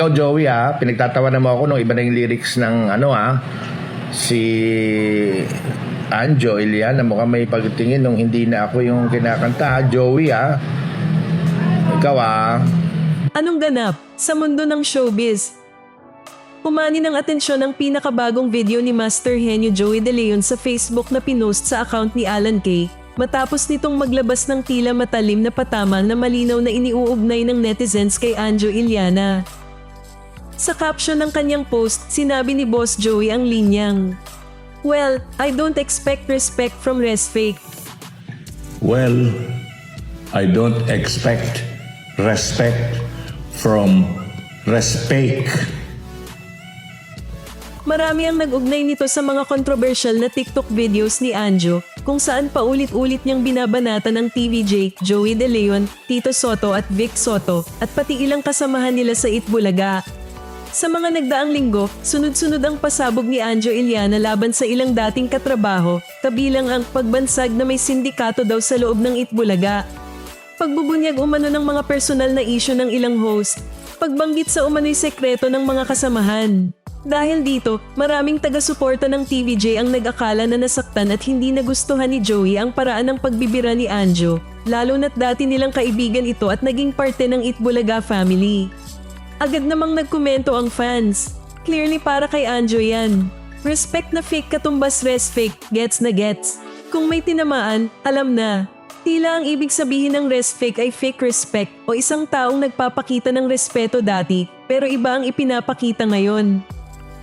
Ikaw, Joey, ha? Pinagtatawanan mo ako nung iba na yung lyrics ng ano, ha? Si Anjo Ilian na mukhang may pagtingin nung hindi na ako yung kinakanta, ha? Joey, ha? Ikaw, ha? Anong ganap sa mundo ng showbiz? Umani ng atensyon ang pinakabagong video ni Master Henyo Joey De Leon sa Facebook na pinost sa account ni Alan Kay matapos nitong maglabas ng tila matalim na patama na malinaw na iniuugnay ng netizens kay Anjo Iliana. Sa caption ng kanyang post, sinabi ni Boss Joey ang linyang, Well, I don't expect respect from Resfake. Well, I don't expect respect from respect. Marami ang nag-ugnay nito sa mga controversial na TikTok videos ni Anjo kung saan paulit-ulit niyang binabanatan ng TVJ, Joey De Leon, Tito Soto at Vic Soto at pati ilang kasamahan nila sa Itbulaga. Sa mga nagdaang linggo, sunod-sunod ang pasabog ni Anjo Iliana laban sa ilang dating katrabaho, kabilang ang pagbansag na may sindikato daw sa loob ng Itbulaga. Pagbubunyag umano ng mga personal na isyu ng ilang host, pagbanggit sa umano'y sekreto ng mga kasamahan. Dahil dito, maraming taga-suporta ng TVJ ang nag-akala na nasaktan at hindi nagustuhan ni Joey ang paraan ng pagbibira ni Anjo, lalo na't dati nilang kaibigan ito at naging parte ng Itbulaga family. Agad namang nagkomento ang fans. Clearly para kay Anjo yan. Respect na fake katumbas res fake, gets na gets. Kung may tinamaan, alam na. Tila ang ibig sabihin ng res fake ay fake respect o isang taong nagpapakita ng respeto dati pero iba ang ipinapakita ngayon.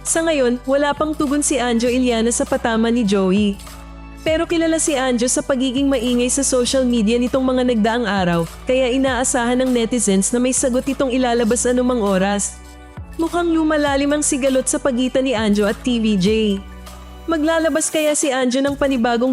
Sa ngayon, wala pang tugon si Anjo Iliana sa patama ni Joey. Pero kilala si Anjo sa pagiging maingay sa social media nitong mga nagdaang araw, kaya inaasahan ng netizens na may sagot itong ilalabas anumang oras. Mukhang lumalalim ang sigalot sa pagitan ni Anjo at TVJ. Maglalabas kaya si Anjo ng panibagong